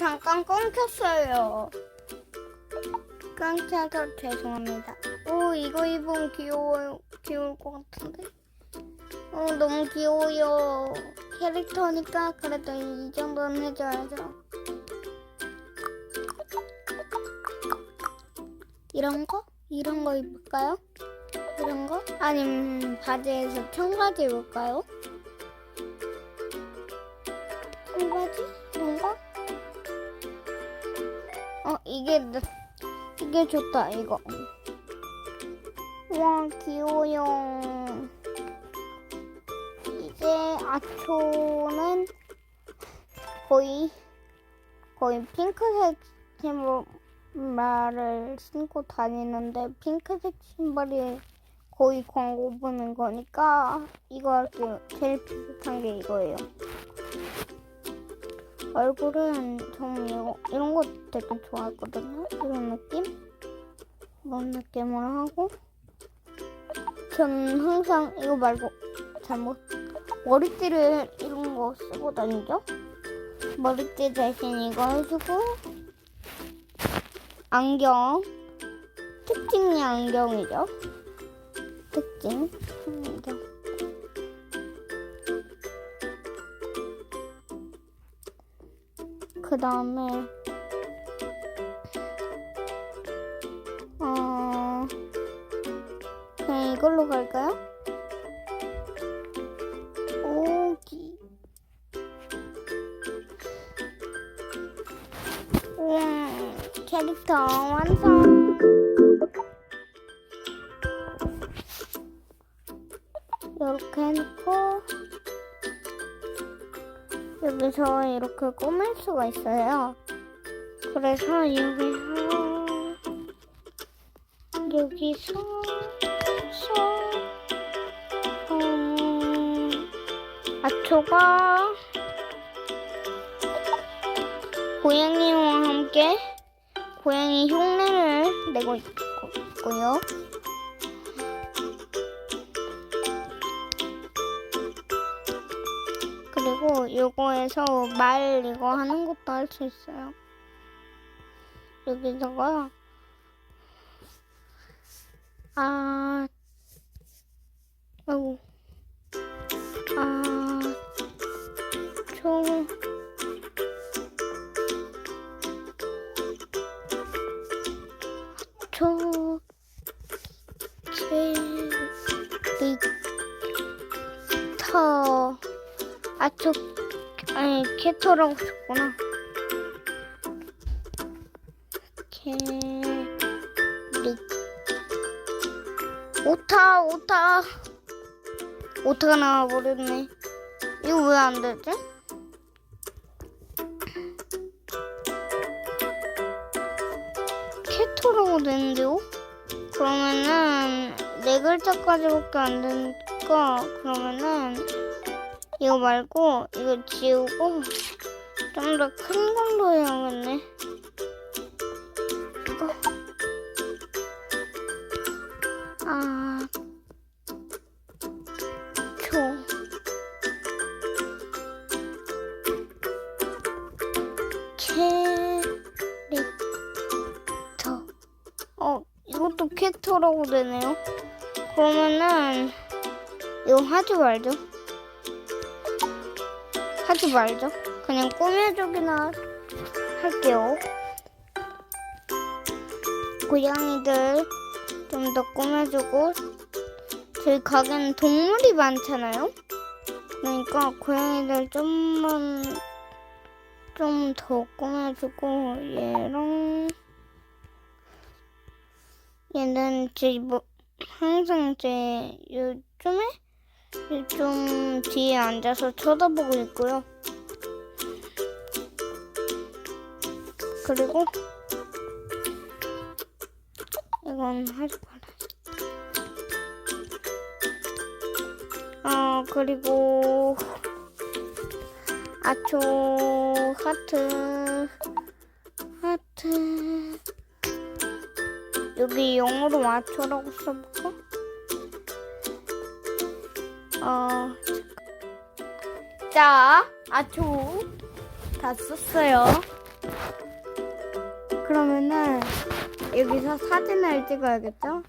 잠깐 끊겼어요. 끊겨서 죄송합니다. 오, 이거 입으면 귀여워요. 귀여울 것 같은데? 어, 너무 귀여워요. 캐릭터니까 그래도 이 정도는 해줘야죠. 이런 거? 이런 거 입을까요? 이런 거? 아니면 바지에서 청바지 입을까요? 청바지? 이런 거? 어, 이게, 나- 이게 좋다, 이거. 와, 귀여워요. 이제 아초는 거의, 거의 핑크색 신발을 신고 다니는데, 핑크색 신발이 거의 광고 보는 거니까, 이거 할게요. 제일 비슷한 게 이거예요. 얼굴은 좀 이거, 이런 거 되게 좋아하거든요. 이런 느낌? 이런 느낌으로 하고. 전 항상 이거 말고 잘못 머리띠를 이런 거 쓰고 다니죠. 머리띠 대신 이거 해주고 안경 특징이 안경이죠. 특징 안경. 그 다음에 어 그냥 이걸로 갈까요? 오기. 우와 캐릭터 완성. 이렇게 해놓고 여기서 이렇게 꾸밀 수가 있어요. 그래서 여기서 여기서 서 음, 아초가 고양이와 함께 고양이 흉내를 내고 있고요. 요거에서 말 이거 하는 것도 할 수 있어요. 여기다가 아, 아이고, 아, 총, 초, 캐릭터, 아, 저, 아니, 캐터라고 썼구나. 캐릭, 오타, 오타. 오타가 나와버렸네. 이거 왜 안 되지? 캐토라고 되는데요? 그러면은 네 글자까지밖에 안 되니까 그러면은 이거 말고 이거 지우고 좀 더 큰 걸로 해야겠네. 아, 초. 캐릭터. 어, 이것도 캐릭터라고 되네요. 그러면은, 이거 하지 말죠. 하지 말죠. 그냥 꾸며주기나 할게요. 고양이들 좀 더 꾸며주고 저희 가게는 동물이 많잖아요. 그러니까 고양이들 좀만 좀 더 꾸며주고 얘랑 얘는 제 뭐, 항상 제 요즘에 좀 뒤에 앉아서 쳐다보고 있고요. 그리고 이건 하지 말아. 어 그리고 아초 하트 하트 여기 영어로 아초라고 써볼까? 어 자, 아초 다 썼어요. 그러면은 여기서 사진을 찍어야겠죠?